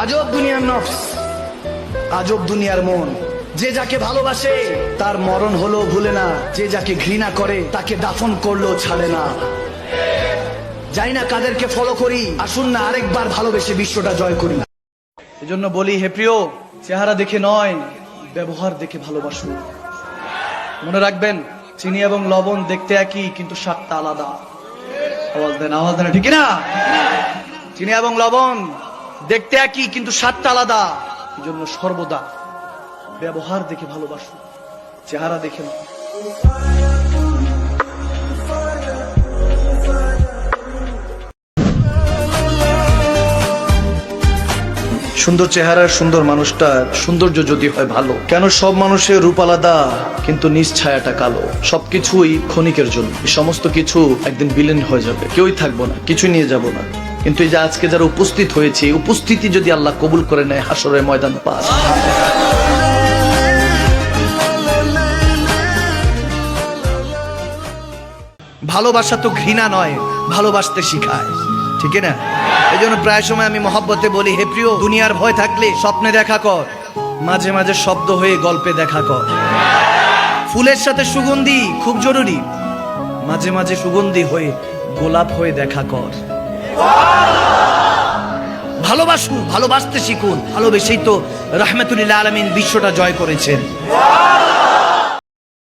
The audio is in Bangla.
আজব দুনিয়ার নফস, আজব দুনিয়ার মন। যে যাকে ভালোবাসে, তার মরণ হলো ভুলে না। যে যাকে ঘৃণা করে, তাকে দাফন করল ছাড়ে না। জানি না কাদেরকে ফলো করি, আসুন না আরেকবার ভালোবেসে বিশ্বটা জয় করি। এজন্য বলি, হে প্রিয়, চেহারা দেখে নয়, ব্যবহার দেখে ভালোবাসুন মনে রাখবেন, চিনি এবং লবণ দেখতে একই, কিন্তু স্বাদটা আলাদা। আওয়াজ দেন আওয়াজ দেন, ঠিক না চিনি এবং লবণ দেখতে একই, কিন্তু স্বাদটা আলাদা। জন্য সর্বদা ব্যবহার দেখে ভালোবাসুন চেহারা দেখে না। সুন্দর চেহারার সুন্দর মানুষটার সৌন্দর্য যদি হয় ভালো, কেন সব মানুষের রূপ আলাদা, কিন্তু নিজ ছায়াটা কালো? সবকিছুই ক্ষণিকের জন্য। সমস্ত কিছু একদিন বিলীন হয়ে যাবে। কেউই থাকব না, কিছুই নিয়ে যাব না। কিন্তু এই যে আজকে যারা উপস্থিত হয়েছে উপস্থিতি যদি আল্লাহ কবুল করে নেয় হাসরের ময়দান পাস। ভালোবাসা তো ঘৃণা নয়, ভালোবাসতে শিখায়। ঠিক না? এই জন্য প্রায় সময় আমি মহব্বতে বলি, হে প্রিয়, দুনিয়ার ভয় থাকলে স্বপ্নে দেখা কর, মাঝে মাঝে শব্দ হয়ে গল্পে দেখা কর। ফুলের সাথে সুগন্ধি খুব জরুরি, মাঝে মাঝে সুগন্ধি হয়ে, গোলাপ হয়ে দেখা কর। ভালোবাসুন ভালোবাসতে শিখুন। ভালোবেসেই তো রহমতুল্লাহ আলমিন বিশ্বটা জয় করেছেন।